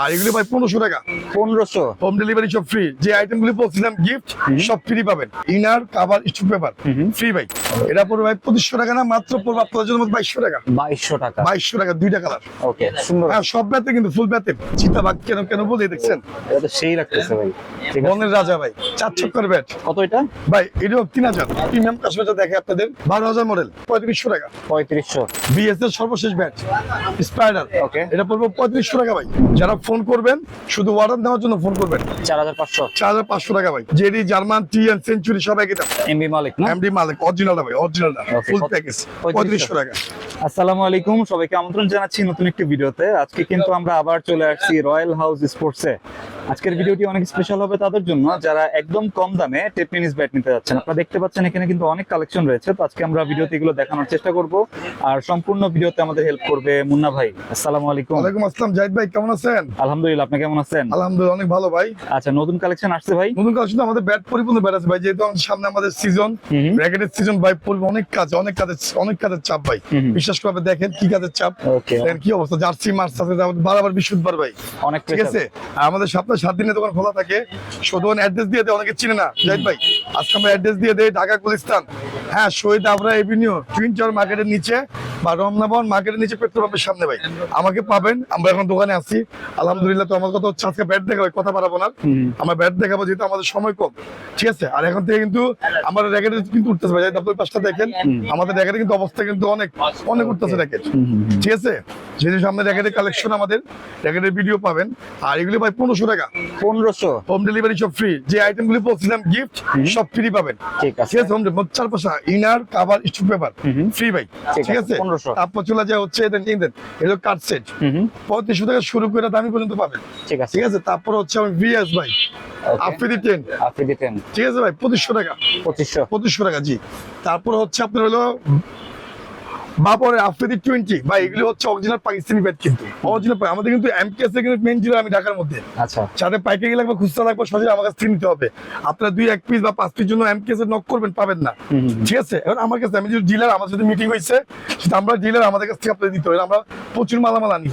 আর এগুলি ভাই পনেরোশো টাকা। পনেরোশো? হোম ডেলিভারি সব ফ্রি যে বলছিলাম গিফট সব ফ্রি পাবেন। ইনার কাভার স্টুপ পেপার ফ্রি ভাই। এটা পড়বে ভাই পঁচিশশো টাকা না মাত্র পড়বে আপনাদের জন্য বাইশশো টাকা। বাইশশো টাকা। বাইশশো টাকা দুইটা কালার ওকে সুন্দর। হ্যাঁ সব ব্যাতে কিন্তু ফুল ব্যাতে। চিতাবাগ কেন কেন বলে দেখছেন? এটা তো সেই লাগতেছে ভাই। বনের রাজা ভাই চার চক্কর ব্যাট। কত এটা? ভাই এটাও তিন হাজার। প্রিমিয়াম কাশ্মীরটা দেখে আপনাদের। বারো হাজার মডেল পঁয়ত্রিশশো টাকা। পঁয়ত্রিশশো। বিএস এর সর্বশেষ ব্যাট। Spider Okay. এটা পড়বে পঁয়ত্রিশশো টাকা ভাই। যারা ফোন করবেন শুধু অর্ডার দেওয়ার জন্য ফোন করবেন। চার হাজার পাঁচশো। চার হাজার পাঁচশো টাকা ভাই। জেডি জার্মান টি সেঞ্চুরি সব একই দাম। এমবি মালিক এমডি মালিক অরিজিনালটা ভাই অরিজিনালটা ফুল প্যাকেজ পঁয়ত্রিশশো। টাকা। আসসালামু আলাইকুম সবাইকে আমন্ত্রণ জানাচ্ছি নতুন একটি ভিডিওতে। আজকে কিন্তু আমরা আবার চলে আসছি রয়্যাল হাউস স্পোর্টসে আজকের ভিডিওটি অনেক স্পেশাল হবে তাদের জন্য। যারা একদম কম দামে টেপনিস ব্যাট নিতে যাচ্ছেন আপনারা দেখতে পাচ্ছেন এখানে কিন্তু অনেক কালেকশন রয়েছে। তো আজকে আমরা ভিডিওতে এগুলো দেখানোর চেষ্টা করব। আর সম্পূর্ণ ভিডিওতে আমাদের হেল্প করবে মুন্না ভাই। আসসালামু আলাইকুম। ওয়ালাইকুম আসসালাম জাহিদ ভাই কেমন আছেন? আলহামদুলিল্লাহ আপনি কেমন আছেন? আলহামদুলিল্লাহ অনেক ভালো ভাই। আচ্ছা নতুন কালেকশন আসছে ভাই? নতুন শুধু আমাদের ব্যাট পরিপূর্ণ ব্যাট আছে ভাই যেহেতু সামনে আমাদের সিজন হুম। সিজন ভাই পরিপূর্ণ অনেক কাজ অনেক কাজের অনেক কাজের চাপ ভাই। বিশ্বাস করে দেখেন কি কাজের চাপ। দেখেন কি অবস্থা জার্সি মার্চ আছে বারবার বিশুদ্ধবার ভাই। অনেক ঠিক আছে? আর আমাদের সপ্তাহে সাত দিনে দোকান খোলা থাকে শুধু অ্যাড্রেস দিয়ে দেয় অনেকে চিনে না। জাহিদ ভাই আজকে আমরা অ্যাড্রেস দিয়ে দেই ঢাকা গুলিস্তান। হ্যাঁ শহীদ আবরা এভিনিউ টুইন চার মার্কেটের নিচে বা রমনাবন মার্কেটের নিচে পেট্রোল পাম্পের সামনে ভাই। আমাকে পাবেন আমরা এখন দোকানে আছি। আলহামদুলিল্লাহ তো আমার কথা হচ্ছে আজকে ব্যাট দেখাবো কথা পারাবো না। আমরা ব্যাট দেখাবো যেহেতু আমাদের সময় কম। ঠিক আছে? আর এখন থেকে কিন্তু আমার র্যাকেটে কিন্তু উঠতেছে ভাই। আপনার পাঁচটা দেখেন আমাদের র্যাকেটে কিন্তু অবস্থা কিন্তু অনেক অনেক উঠতেছে র্যাকেট। ঠিক আছে? যেহেতু সামনে র্যাকেটের কালেকশন আমাদের র্যাকেটের ভিডিও পাবেন। আর এগুলি ভাই পনেরোশো টাকা। পনেরোশো। হোম ডেলিভারি সব ফ্রি যে আইটেম গুলি বলছিলাম গিফট সব ফ্রি পাবেন। ঠিক আছে। হোম চার পাশা ইনার কাভার স্টুপ পেপার। ফ্রি ভাই। ঠিক আছে, 1500 তারপর চলে যায় হচ্ছে এদের দেন এগুলো কাট সেট। পঁয়ত্রিশশো টাকা শুরু করে দামি পর্যন্ত পাবেন। ঠিক আছে। ঠিক আছে? তারপর হচ্ছে আমি বিএস ভাই। আফ্রিদি টেন আফ্রিদি টেন ঠিক আছে ভাই? পঁচিশশো টাকা। পঁচিশশো। পঁচিশশো টাকা জি। তারপর হচ্ছে আপনার হলো বাপরে আফ্রিদি টোয়েন্টি বা এগুলো হচ্ছে অরিজিনাল পাকিস্তানি ব্যাট কিন্তু। অরিজিনাল আমাদের কিন্তু এমকেএস কিন্তু মেন ছিল আমি ঢাকার মধ্যে। আচ্ছা। সাথে পাইকারি লাগবে খুচরা লাগবে আমার কাছে নিতে হবে। আপনারা দুই এক পিস বা পাঁচ পিস জন্য এমকেএস এর নক করবেন পাবেন না। ঠিক আছে? এখন আমার কাছে আমি যদি ডিলার আমার সাথে মিটিং হয়েছে সেটা আমরা ডিলার আমাদের কাছ থেকে আপনাদের দিতে হবে। আমরা প্রচুর মালামাল আনি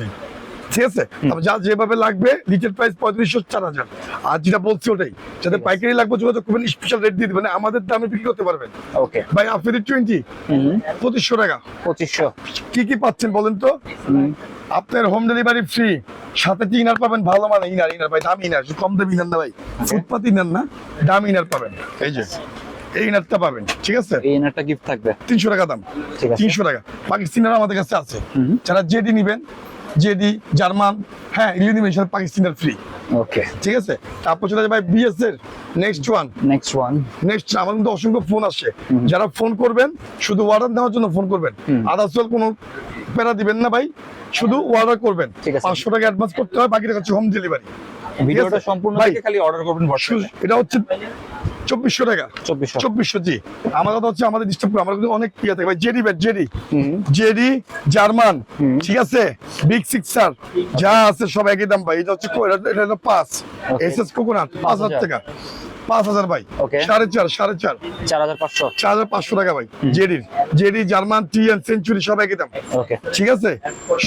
ঠিক আছে? যা যেভাবে লাগবে লিটার প্রাইস পঁয়ত্রিশশো চার হাজার। আর যেটা বলছি ওটাই যাতে পাইকারি লাগবে যোগাযোগ করবেন স্পেশাল রেট দিয়ে দেবেন আমাদের দামে বিক্রি করতে পারবেন। ওকে ভাই আপনাদের টোয়েন্টি। পঁচিশশো টাকা। পঁচিশশো। কি কি পাচ্ছেন বলেন তো? আপনার হোম ডেলিভারি ফ্রি সাথে কি ইনার পাবেন? ভালো মানে ইনার ইনার ভাই দামি ইনার কম দামি ইনার না ভাই। ফুটপাত ইনার না দামি ইনার পাবেন। এই যে এই ইনারটা পাবেন ঠিক আছে? এই এনারটা গিফট থাকবে। তিনশো টাকা দাম তিনশো টাকা। পাকিস্তানের আমাদের কাছে আছে। যারা জেডি নিবেন জেডি জার্মান হ্যাঁ এগুলি নিবেন পাকিস্তানের ফ্রি ওকে ঠিক আছে? তারপর চলে যাবে বিএস এর next one next one next আমার কিন্তু অসংখ্য ফোন আসে। যারা ফোন করবেন শুধু অর্ডার দেওয়ার জন্য ফোন করবেন। আদার্স কোনো প্যারা দিবেন না ভাই শুধু অর্ডার করবেন। পাঁচশো টাকা অ্যাডভান্স করতে হয় বাকি টাকা হোম ডেলিভারি ভিডিওটা সম্পূর্ণ দেখে খালি অর্ডার করবেন এটা হচ্ছে চব্বিশশো টাকা। চব্বিশশো। জি। আমার কথা হচ্ছে আমাদের ডিস্টার্ব করে আমার কিন্তু অনেক ইয়ে থাকে। ভাই JD bat JD JD German ঠিক আছে? বিগ সিক্সার যা আছে সব একই দাম ভাই। এটা হচ্ছে এটা হলো পাঁচ. এস এস কোকোনাট পাঁচ হাজার। টাকা। পাঁচ হাজার ভাই। সাড়ে চার সাড়ে চার। চার হাজার পাঁচশো। চার হাজার পাঁচশো টাকা ভাই জেডির। JD German T N century সব একই দাম। ঠিক আছে?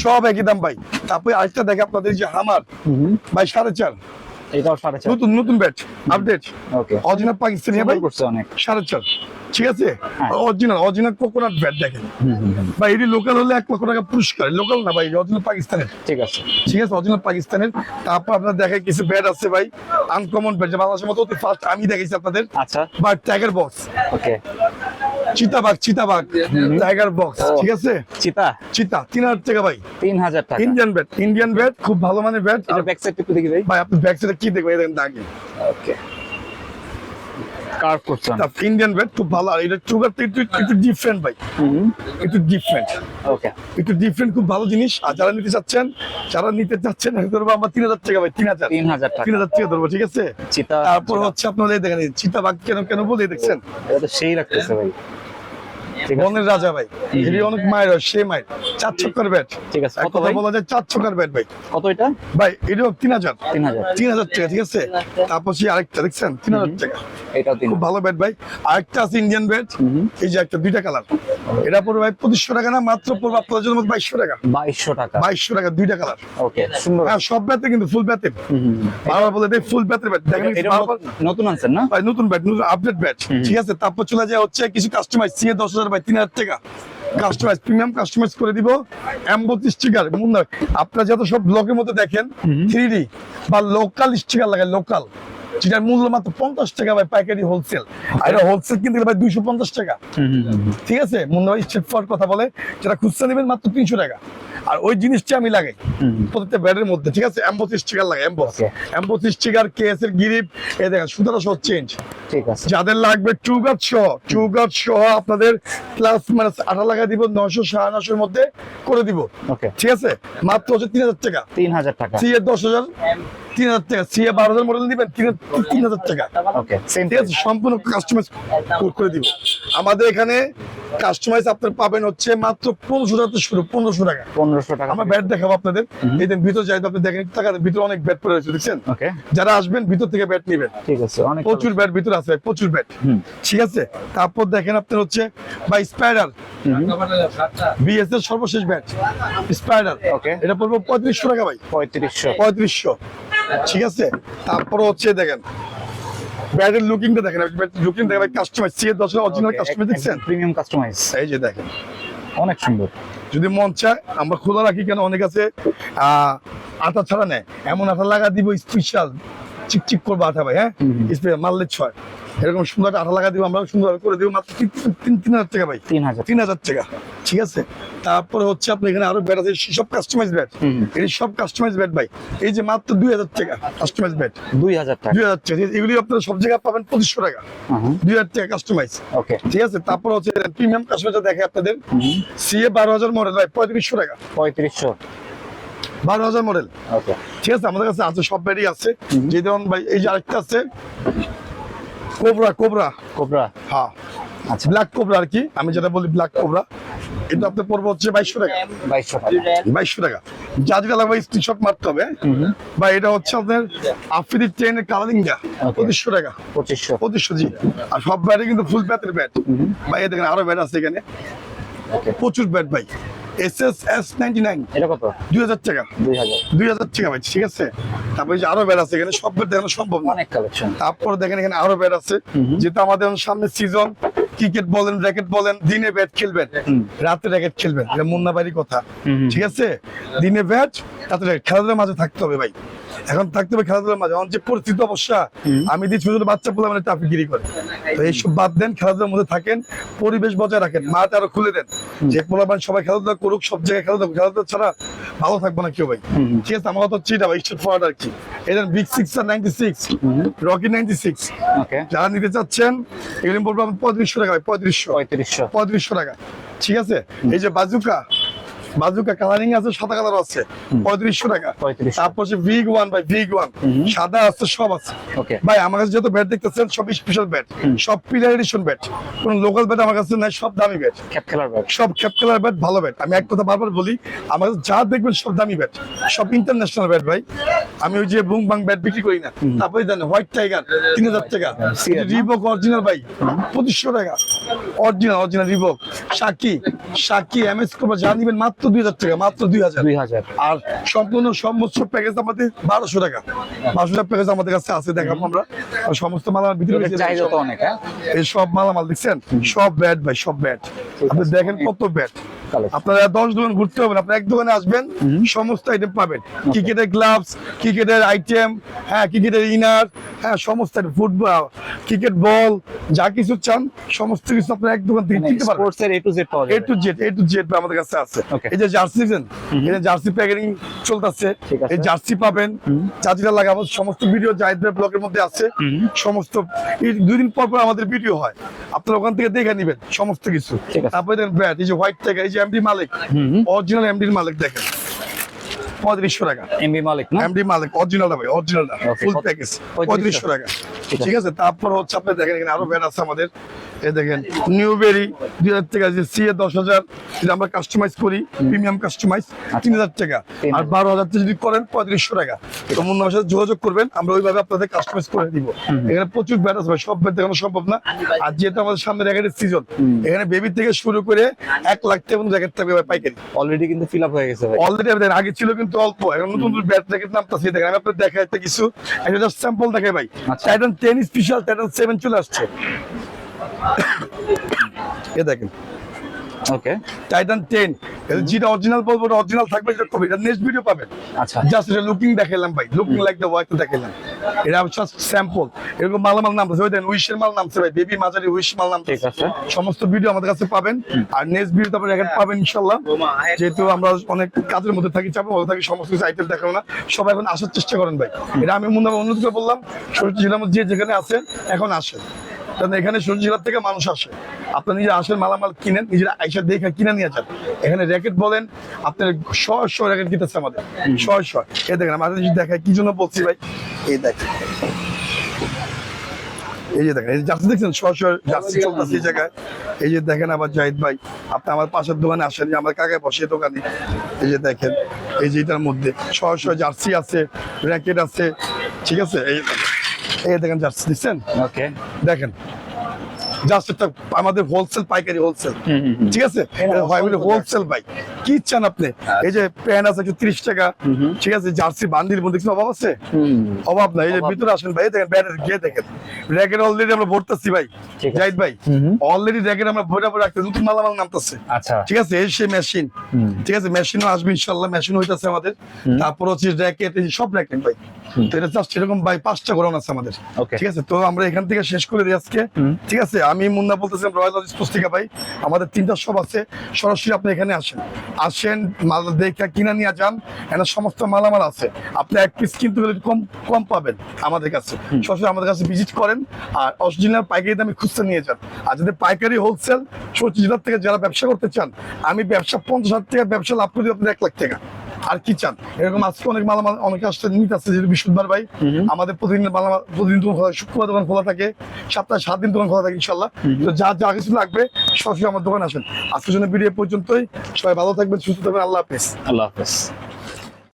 সব একই দাম ভাই। তারপরে আরেকটা দেখে আপনাদের যে হামার। হুম। ভাই সাড়ে চার। এটাও সাড়ে চার। নতুন নতুন bat update okay original Pakistani ভাই করছে অনেক। সাড়ে চার। ঠিক আছে। অরিজিনাল অরিজিনাল কোকোনাট ব্যাট দেখেন। ভাই এটি লোকাল হলে এক লক্ষ টাকা পুরস্কার। লোকাল না ভাই অরিজিনাল পাকিস্তানের ঠিক আছে। ঠিক আছে অরিজিনাল পাকিস্তানের তারপর আপনার দেখায় কিছু ব্যাট আছে ভাই। আনকমন ব্যাট যে বাংলাদেশের মতো ফার্স্ট আমি দেখেছি আপনাদের। আচ্ছা। বা টাইগার বক্স ওকে চিতাবাগ চিতাবাগ টাইগার বক্স ঠিক আছে? চিতা। চিতা তিন হাজার টাকা ভাই। তিন হাজার টাকা। ইন্ডিয়ান ব্যাট ইন্ডিয়ান ব্যাট খুব ভালো মানের ব্যাট ব্যাক সাইড একটু দেখি ভাই। ভাই আপনি ব্যাক সাইডে কি দেখবেন? দেখেন দাগে। ওকে কার্ভ করছেন ইন্ডিয়ান ব্যাট খুব ভালো। আর এটা টুগার একটু একটু ডিফারেন্ট ভাই। একটু ডিফারেন্ট ওকে একটু ডিফারেন্ট খুব ভালো জিনিস। আর যারা নিতে চাচ্ছেন যারা নিতে চাচ্ছেন আমি ধরবো আমার তিন হাজার টাকা ভাই তিন হাজার। তিন হাজার টাকা। তিন হাজার টাকা ধরবো ঠিক আছে? চিতা। তারপর হচ্ছে আপনাদের দেখেন এই চিতাবাগ কেন কেন বলে দেখছেন? এটা তো সেই লাগতেছে ভাই। বনের রাজা ভাই। এটি অনেক মায়ের সে মায়ের চার ছক্কর ব্যাট ঠিক আছে। কত বলা যায় চার ছক্কর ব্যাট ভাই। কত এটা? ভাই এটাও তিন হাজার। তিন হাজার। তিন হাজার টাকা ঠিক আছে? তারপর সে আরেকটা দেখছেন? তিন হাজার টাকা। এটাও তিন খুব ভালো ব্যাট ভাই। আরেকটা আছে ইন্ডিয়ান ব্যাট এই যে একটা দুইটা কালার এটা পড়বে ভাই পঁচিশশো টাকা না মাত্র পড়বে আপনাদের জন্য বাইশশো টাকা। বাইশশো টাকা। বাইশশো টাকা দুইটা কালার ওকে সুন্দর। হ্যাঁ সব ব্যাতে কিন্তু ফুল হুম। বারবার বলে দেয় ফুল ব্যাটের ব্যাট দেখেন নতুন- আনছেন না? ভাই নতুন ব্যাট নতুন আপডেট ব্যাট ঠিক আছে তারপর চলে যায় হচ্ছে কিছু কাস্টমাইজ সিএ দশ হাজার বাই তিন হাজার টাকা। কাস্টমাইজ প্রিমিয়াম কাস্টমাইজ করে দিব। এম্বতি স্টিকার আপনারা যত সব ব্লকের মধ্যে দেখেন থ্রি ডি বা লোকাল স্টিকার লাগে লোকাল যেটার মূল্য মাত্র পঞ্চাশ টাকা ভাই পাইকারি হোলসেল আর এটা হোলসেল কিনতে গেলে ভাই দুইশো পঞ্চাশ টাকা। ঠিক আছে? মুন্না ভাই স্ট্রেট ফরওয়ার্ড কথা বলে যেটা খুচরা নেবেন মাত্র তিনশো টাকা। আর ওই জিনিসটা আমি লাগাই। প্রত্যেকটা ব্যাটের মধ্যে ঠিক আছে? এম্বস স্টিকার লাগে Okay. এম্বস স্টিকার কেএস এর গিরিপ এই দেখেন সুতরাং সহ চেঞ্জ ঠিক আছে। যাদের লাগবে টুগার সহ টুগার সহ আপনাদের প্লাস মানে আঠা লাগা দিব নশো সাড়ে নশোর মধ্যে করে দিব। ঠিক আছে? মাত্র হচ্ছে তিন হাজার টাকা। তিন হাজার টাকা। দশ হাজার। তিন হাজার টাকা সি এ বারো হাজার মডেল দিবেন তিন হাজার টাকা। ঠিক আছে সম্পূর্ণ কাস্টমাইজ করে দিব। আমাদের এখানে কাস্টমাইজ আপনার পাবেন হচ্ছে মাত্র পনেরোশো টাকা শুরু পনেরোশো টাকা। পনেরোশো টাকা। আমরা ব্যাট দেখাবো আপনাদের। এই দিন ভিতর যাই আপনি দেখেন টাকা ভিতরে অনেক ব্যাট পড়ে রয়েছে দেখছেন? যারা আসবেন ভিতর থেকে ব্যাট নিবেন। ঠিক আছে অনেক প্রচুর ব্যাট ভিতরে আছে প্রচুর ব্যাট ঠিক আছে? তারপর দেখেন আপনার হচ্ছে বা স্পাইডার বিএস এর সর্বশেষ ব্যাট স্পাইডার এটা পড়ব পঁয়ত্রিশশো টাকা ভাই। পঁয়ত্রিশশো। পঁয়ত্রিশশো। ঠিক আছে? তারপরে হচ্ছে দেখেন ব্যাটের লুকিংটা দেখেন লুকিং দেখেন কাস্টমাইজ সিএ দশ অরিজিনাল কাস্টমাইজ দেখছেন? প্রিমিয়াম কাস্টমাইজ এই যে দেখেন। অনেক সুন্দর। যদি মন চায় আমরা খোলা রাখি কেন? অনেক আছে আহ, আটা ছাড়া নেয়। এমন আটা লাগা দিব স্পেশাল চিকচিক করব আটা ভাই হ্যাঁ? হুম। মারলে ছয়। এরকম সুন্দর আটা লাগা দিব আমরা সুন্দর করে দিব মাত্র তিন তিন হাজার টাকা ভাই। তিন হাজার। তিন হাজার টাকা ঠিক আছে? তারপরে হচ্ছে আপনার এখানে আরও ব্যাট আছে সব কাস্টমাইজ ব্যাট। এই সব কাস্টমাইজ ব্যাট ভাই। এই যে মাত্র দুই হাজার টাকা কাস্টমাইজ ব্যাট দুই হাজার টাকা। দুই হাজার টাকা। এগুলি আপনারা সব জায়গায় পাবেন পঁচিশশো টাকা। দুই হাজার টাকা কাস্টমাইজ ওকে। ঠিক আছে? তারপর হচ্ছে প্রিমিয়াম কাস্টমাইজ দেখে আপনাদের। সিএ বারো হাজার মডেল ভাই পঁয়ত্রিশশো টাকা। পঁয়ত্রিশশো। বারো হাজার মডেল ওকে ঠিক আছে আমাদের কাছে আছে সব ব্যাটই আছে। যে যেমন ভাই এই যে আরেকটা আছে কোবরা কোবরা কোবরা হ্যাঁ। আচ্ছা। ব্ল্যাক কোবরা আর কি আমি যেটা বলি ব্ল্যাক কোবরা এটা আপনার পড়বে হচ্ছে বাইশশো টাকা। বাইশশো টাকা। বাইশশো টাকা। যা যেটা লাগবে স্ক্রিনশট মারতে হবে। বা এটা হচ্ছে আপনার ট্রেনের পঁচিশশো টাকা। পঁচিশশো। পঁচিশশো জি। আর সব ব্যাটে কিন্তু ফুল ব্যাটের ব্যাট। ভাই দেখেন আরও ব্যাট আছে এখানে। প্রচুর ব্যাট ভাই। এটা কত? টাকা। টাকা ভাই ঠিক আছে? তারপরে যে আরও আছে এখানে সব দেখানো সম্ভব না। অনেক কালেকশন তারপর দেখেন এখানে আরও বেড আছে। যেহেতু আমাদের সামনে সিজন ক্রিকেট বলেন র্যাকেট বলেন দিনে ব্যাট খেলবেন। রাতে র্যাকেট খেলবেন এটা মুন্নাবাড়ির কথা। ঠিক আছে? দিনে ব্যাট রাতে খেলাধুলার মাঝে থাকতে হবে ভাই। এখন থাকতে হবে খেলাধুলার মাঝে। যে পরিস্থিতি অবস্থা আমি দিই ছোট ছোট বাচ্চা পোলা মানে ট্রাফিকগিরি করে। তো এইসব বাদ দেন খেলাধুলার মধ্যে থাকেন পরিবেশ বজায় রাখেন মাঠ আরও খুলে দেন। যে পোলা মানে সবাই খেলাধুলা করুক সব জায়গায় খেলাধুলা খেলাধুলা ছাড়া ভালো থাকব না কেউ ভাই। ঠিক আছে? আমার কথা হচ্ছে এটা ভাই স্টেট ফরওয়ার্ড আর কি। এটা বিগ সিক্স আর ninety six Rocky ninety six যারা নিতে চাচ্ছেন এগুলি বলব আমি পঁয়ত্রিশশো টাকা ভাই পঁয়ত্রিশশো। পঁয়ত্রিশশো। পঁয়ত্রিশশো টাকা ঠিক আছে? এই যে বাজুকা বাজুকা কালারিং আছে সাদা কালার আছে। পঁয়ত্রিশশো টাকা। তারপর হচ্ছে ভিগ ওয়ান ভাই ভিগ ওয়ান সাদা আছে সব আছে। ভাই আমার কাছে যত ব্যাট দেখতেছেন সব স্পেশাল ব্যাট সব পিলার এডিশন ব্যাট কোন লোকাল ব্যাট আমার কাছে নাই সব দামি ব্যাট ক্যাপ খেলার ব্যাগ সব ক্যাপ কালার ব্যাট ভালো ব্যাট আমি এক কথা বারবার বলি আমার কাছে যা দেখবেন সব দামি ব্যাট সব ইন্টারন্যাশনাল ব্যাট ভাই। আমি ওই যে বুং বাং ব্যাট বিক্রি করি না। তারপরে জানেন হোয়াইট টাইগার তিন হাজার টাকা। রিবক অরিজিনাল ভাই। পঁচিশশো টাকা। অরিজিনাল অরিজিনাল রিবক সাকি সাকি এম এস কোপা যা নিবেন মাত্র দুই হাজার টাকা মাত্র দুই হাজার। দুই হাজার। আর সম্পূর্ণ সমস্ত প্যাকেজ আমাদের বারোশো টাকা। বারোশো টাকা প্যাকেজ আমাদের কাছে আছে দেখাবো আমরা। সমস্ত মালামাল ভিতরে অনেক হ্যাঁ? এই সব মালামাল দেখছেন? সব ব্যাট ভাই সব ব্যাট আপনি দেখেন কত ব্যাট আপনারা দশ দোকান ঘুরতে হবে না আপনার এক দোকানে আসবেন সমস্ত আইটেম পাবেন। ক্রিকেটের গ্লাভস ক্রিকেটের আইটেম হ্যাঁ ক্রিকেটের ইনার হ্যাঁ সমস্ত ফুটবল ক্রিকেট বল যা কিছু চান সমস্ত কিছু আপনার এক দোকান থেকে কিনতে পারবেন। স্পোর্টস এর এ টু জেড পাওয়া A to Z A to Z আমাদের কাছে আছে। এই যে জার্সি সিজন এই জার্সি প্যাকেটিং চলতেছে এই জার্সি পাবেন চাচিরা লাগাবো সমস্ত ভিডিও জাহিদের ব্লগের মধ্যে আছে। সমস্ত দুই দিন পর পর আমাদের ভিডিও হয়। আপনারা ওখান থেকে দেখে নেবেন সমস্ত কিছু। তারপরে দেখেন ব্যাট এই যে হোয়াইট টাইগার এই যে এমডি মালিক অরিজিনাল এমডির মালিক দেখেন। পঁয়ত্রিশশো টাকা। এমডি মালিক এমডি মালিক অরিজিনালটা ভাই অরিজিনালটা ফুল? প্যাকেজ পঁয়ত্রিশশো টাকা। ঠিক আছে। ঠিক আছে তারপর হচ্ছে আপনি দেখেন এখানে আরও ব্যাট আছে আমাদের। এ দেখেন নিউবেরি দুই হাজার টাকা যে সিএ দশ হাজার যেটা আমরা কাস্টমাইজ করি প্রিমিয়াম কাস্টমাইজ তিন হাজার টাকা। আর বারো হাজার যদি করেন পঁয়ত্রিশশো টাকা। তো সাথে যোগাযোগ করবেন আমরা ওইভাবে আপনাদের কাস্টমাইজ করে দিব। এখানে প্রচুর ব্যাট আছে সব ব্যাট দেখানো সম্ভব না। আর যেহেতু আমাদের সামনে র্যাকেটের সিজন এখানে বেবি থেকে শুরু করে এক লাখ টাকা পর্যন্ত র্যাকেট থাকবে পাইকারি। অলরেডি কিন্তু ফিল আপ হয়ে গেছে অলরেডি আগে ছিল কিন্তু অল্প। এখন নতুন নতুন ব্যাট র্যাকেট নামতাছে দেখেন আমি আপনাদের দেখাই একটা কিছু। একটা জাস্ট স্যাম্পল দেখাই ভাই। আচ্ছা। Titan ten special Titan seven চলে আসছে। এ দেখেন। ওকে টাইটান টেন যেটা অরিজিনাল বলব অরিজিনাল থাকবে যেটা কপি এটা নেক্সট ভিডিও পাবেন। আচ্ছা। জাস্ট এটা লুকিং দেখাইলাম ভাই। লুকিং লাইক দ্য ওয়াইফ দেখাইলাম। এটা জাস্ট স্যাম্পল এরকম মালামাল নামছে ওই দেন উইশের মাল নামছে ভাই। বেবি মাঝারি উইশ মাল নামছে ঠিক আছে। সমস্ত ভিডিও আমাদের কাছে পাবেন। আর নেক্সট ভিডিও তারপরে রেকর্ড পাবেন ইনশাল্লাহ যেহেতু আমরা অনেক কাজের মধ্যে থাকি চাপের মধ্যে থাকি সমস্ত কিছু আইটেম দেখাবো না। সবাই এখন আসার চেষ্টা করেন ভাই। এটা আমি মনে অনুরোধ করে বললাম সরকার জেলার মধ্যে যে যেখানে আছেন এখন আসেন। কারণ এখানে সরকার থেকে মানুষ আসে। আপনার নিজে আসেন মালামাল কিনেন নিজেরা আইসা দেখে কিনে নিয়ে যান। এখানে র্যাকেট বলেন আপনার শহ শহ র্যাকেট কিনতেছে আমাদের। শহ শহ। এই দেখেন আমাদের যদি দেখায় কি জন্য বলছি ভাই? এই দেখেন। এই যে দেখেন এই যে জার্সি দেখছেন শহ জার্সি চলতেছে এই জায়গায়। এই যে দেখেন আবার জাহিদ ভাই আপনি আমার পাশের দোকানে আসেন আমার কাকায় বসে দোকানে। এই যে দেখেন এই যে এটার মধ্যে শহ জার্সি আছে র্যাকেট আছে ঠিক আছে? এই যে। এই দেখেন জার্সি দিচ্ছেন ওকে দেখেন। জাস্ট একটা আমাদের হোলসেল পাইকারি হোলসেল হুম হুম হুম। ঠিক আছে? হোলসেল ভাই কি চান আপনি? এই যে প্যান্ট আছে একশো ত্রিশ টাকা। ঠিক আছে? জার্সি বান্ডিল মধ্যে কিছু অভাব আছে? অভাব নাই। এই যে ভিতরে আসেন ভাই দেখেন ব্যাটের গিয়ে দেখেন। র্যাকেট অলরেডি আমরা ভরতেছি ভাই। জাহিদ ভাই হুম হুম। অলরেডি র্যাকেট আমরা ভরে ভরে রাখতে নতুন মালামাল নামতেছে। আচ্ছা। ঠিক আছে? এই সেই মেশিন ঠিক আছে? মেশিনও আসবে ইনশাল্লাহ মেশিন হইতাছে আমাদের। তারপর হচ্ছে র্যাকেট সব র্যাকেট ভাই। তো এটা জাস্ট এরকম পাঁচটা আছে আমাদের। ঠিক আছে? তো আমরা এখান থেকে শেষ করে দিই আজকে। ঠিক আছে? আমি মুন্না বলতেছিলাম রয়্যাল পুস্তিকা ভাই আমাদের তিনটা সব আছে সরাসরি আপনি এখানে আসেন। আসেন মাল দেখে কিনা নিয়ে যান এখানে সমস্ত মালামাল আছে। আপনি এক পিস কিন্তু কম কম পাবেন আমাদের কাছে। সরাসরি আমাদের কাছে ভিজিট করেন আর অরিজিনাল পাইকারি দামে খুচরা নিয়ে যান। আর যদি পাইকারি হোলসেল জেলার থেকে যারা ব্যবসা করতে চান আমি ব্যবসা পঞ্চাশ হাজার টাকা ব্যবসা লাভ করি আপনার এক লাখ টাকা। আর কি চান? এরকম আজকে অনেক মালামাল অনেকে আসতে নিতে আসছে যেহেতু বৃহস্পতিবার ভাই। আমাদের প্রতিদিন মালামাল প্রতিদিন দোকান খোলা শুক্রবার দোকান খোলা থাকে সাতটা সাত দিন দোকান খোলা থাকে ইনশাল্লাহ তো যা যা কিছু লাগবে সরাসরি আমার দোকান আসেন। আজকের জন্য ভিডিও পর্যন্তই। সবাই ভালো থাকবেন সুস্থ থাকবেন আল্লাহ হাফেজ। আল্লাহ হাফেজ।